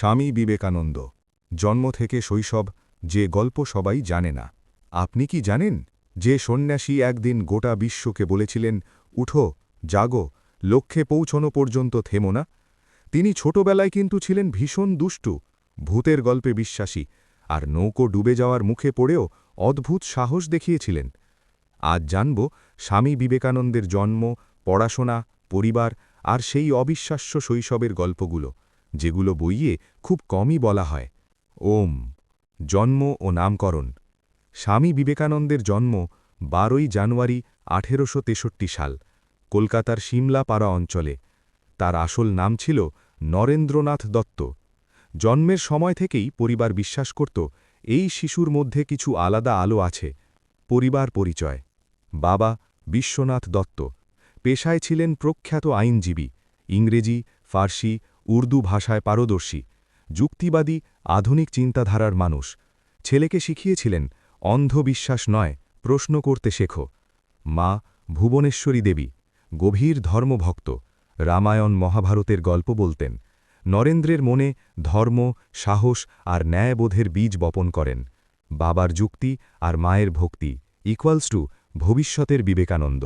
স্বামী বিবেকানন্দ, জন্ম থেকে শৈশব যে গল্প সবাই জানে না। আপনি কি জানেন যে সন্ন্যাসী একদিন গোটা বিশ্বকে বলেছিলেন, উঠো, জাগো, লক্ষ্যে পৌঁছনো পর্যন্ত থেমো না তিনি ছোটবেলায় কিন্তু ছিলেন ভীষণ দুষ্টু, ভূতের গল্পে বিশ্বাসী, আর নৌকো ডুবে যাওয়ার মুখে পড়েও অদ্ভুত সাহস দেখিয়েছিলেন। আজ জানব স্বামী বিবেকানন্দের জন্ম, পড়াশোনা, পরিবার, আর সেই অবিশ্বাস্য শৈশবের গল্পগুলো। যেগুলো বইয়ে খুব কমই বলা হয়। ওম, জন্ম ও নামকরণ। স্বামী বিবেকানন্দের জন্ম বারোই জানুয়ারি আঠেরোশো তেষট্টি সাল, কলকাতার সিমলাপাড়া অঞ্চলে। তার আসল নাম ছিল নরেন্দ্রনাথ দত্ত। জন্মের সময় থেকেই পরিবার বিশ্বাস করত, এই শিশুর মধ্যে কিছু আলাদা আলো আছে, পরিবার পরিচয়। বাবা বিশ্বনাথ দত্ত। পেশায় ছিলেন প্রখ্যাত আইনজীবী, ইংরেজি, ফার্সি উর্দু ভাষায় পারদর্শী, যুক্তিবাদী, আধুনিক চিন্তাধারার মানুষ। ছেলেকে শিখিয়েছিলেন, অন্ধবিশ্বাস নয়, প্রশ্ন করতে শেখো। মা, ভুবনেশ্বরী দেবী, গভীর ধর্মভক্ত, রামায়ণ মহাভারতের গল্প বলতেন, নরেন্দ্রের মনে ধর্ম, সাহস আর ন্যায়বোধের বীজ বপন করেন। বাবার যুক্তি আর মায়ের ভক্তি ইকুয়ালস টু ভবিষ্যতের বিবেকানন্দ।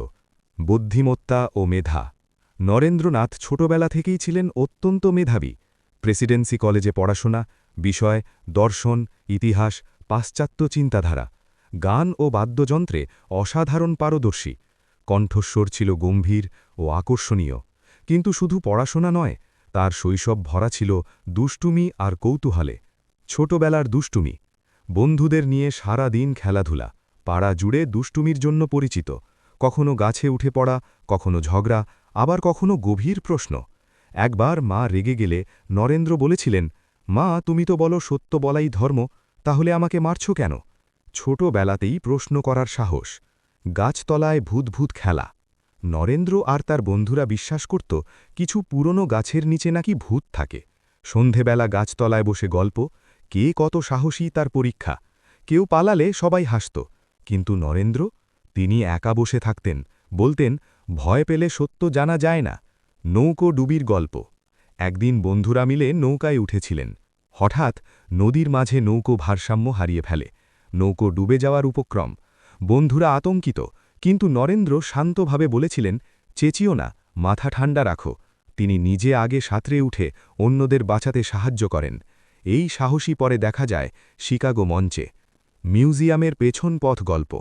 বুদ্ধিমত্তা ও মেধা। নরেন্দ্রনাথ ছোটবেলা থেকেই ছিলেন অত্যন্ত মেধাবী। প্রেসিডেন্সি কলেজে পড়াশোনা, বিষয়, দর্শন, ইতিহাস, পাশ্চাত্য চিন্তাধারা, গান ও বাদ্যযন্ত্রে অসাধারণ পারদর্শী। কণ্ঠস্বর ছিল গম্ভীর ও আকর্ষণীয়। কিন্তু শুধু পড়াশোনা নয়, তার শৈশব ভরা ছিল দুষ্টুমি আর কৌতূহলে। ছোটবেলার দুষ্টুমি, বন্ধুদের নিয়ে সারা দিন খেলাধুলা, পাড়া জুড়ে দুষ্টুমির জন্য পরিচিত, কখনো গাছে উঠে পড়া, কখনো ঝগড়া আবার কখনো গভীর প্রশ্ন। একবার মা রেগে গেলে নরেন্দ্র বলেছিলেন, মা, তুমি তো বলো সত্য বলাই ধর্ম, তাহলে আমাকে মারছ কেন? ছোটবেলাতেই প্রশ্ন করার সাহস। গাছতলায় ভূতভূত খেলা। নরেন্দ্র আর তার বন্ধুরা বিশ্বাস করত, কিছু পুরনো গাছের নিচে নাকি ভূত থাকে। সন্ধেবেলা গাছতলায় বসে গল্প, কে কত সাহসী তার পরীক্ষা। কেউ পালালে সবাই হাসত, কিন্তু নরেন্দ্র, তিনি একা বসে থাকতেন, বলতেন ভয় পেলে সত্য জানা যায় না। নৌকো ডুবির গল্প। একদিন বন্ধুরা মিলে নৌকায় উঠেছিলেন। হঠাৎ নদীর মাঝে নৌকো ভারসাম্য হারিয়ে ফেলে। নৌকো ডুবে যাওয়ার উপক্রম। বন্ধুরা আতঙ্কিত, কিন্তু নরেন্দ্র শান্তভাবে বলেছিলেন, চেঁচিও না, মাথা ঠান্ডা রাখো। তিনি নিজে আগে সাঁতরে উঠে অন্যদের বাঁচাতে সাহায্য করেন। এই সাহসী পরে দেখা যায় শিকাগো মঞ্চে। মিউজিয়ামের পেছন পথ গল্প।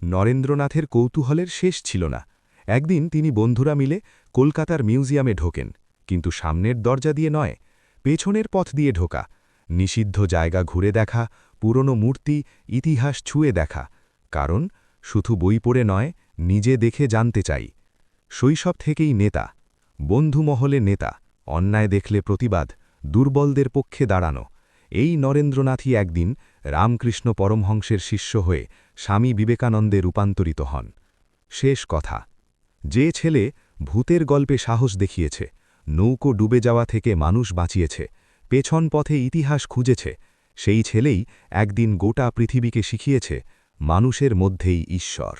নরেন্দ্রনাথের কৌতূহলের শেষ ছিল না। একদিন তিনি বন্ধুরা মিলে কলকাতার মিউজিয়ামে ঢোকেন, কিন্তু সামনের দরজা দিয়ে নয়, পেছনের পথ দিয়ে ঢোকা, নিষিদ্ধ জায়গা ঘুরে দেখা, পুরনো মূর্তি, ইতিহাস ছুঁয়ে দেখা, কারণ শুধু বই পড়ে নয়, নিজে দেখে জানতে চাই। শৈশব থেকেই নেতা, বন্ধুমহলে নেতা, অন্যায় দেখলে প্রতিবাদ, দুর্বলদের পক্ষে দাঁড়ানো, এই নরেন্দ্রনাথই একদিন রামকৃষ্ণ পরমহংসের শিষ্য হয়ে স্বামী বিবেকানন্দে রূপান্তরিত হন। শেষ কথা। যে ছেলে ভূতের গল্পে সাহস দেখিয়েছে, নৌকো ডুবে যাওয়া থেকে মানুষ বাঁচিয়েছে, পেছন পথে ইতিহাস খুঁজেছে, সেই ছেলেই একদিন গোটা পৃথিবীকে শিখিয়েছে, মানুষের মধ্যেই ঈশ্বর।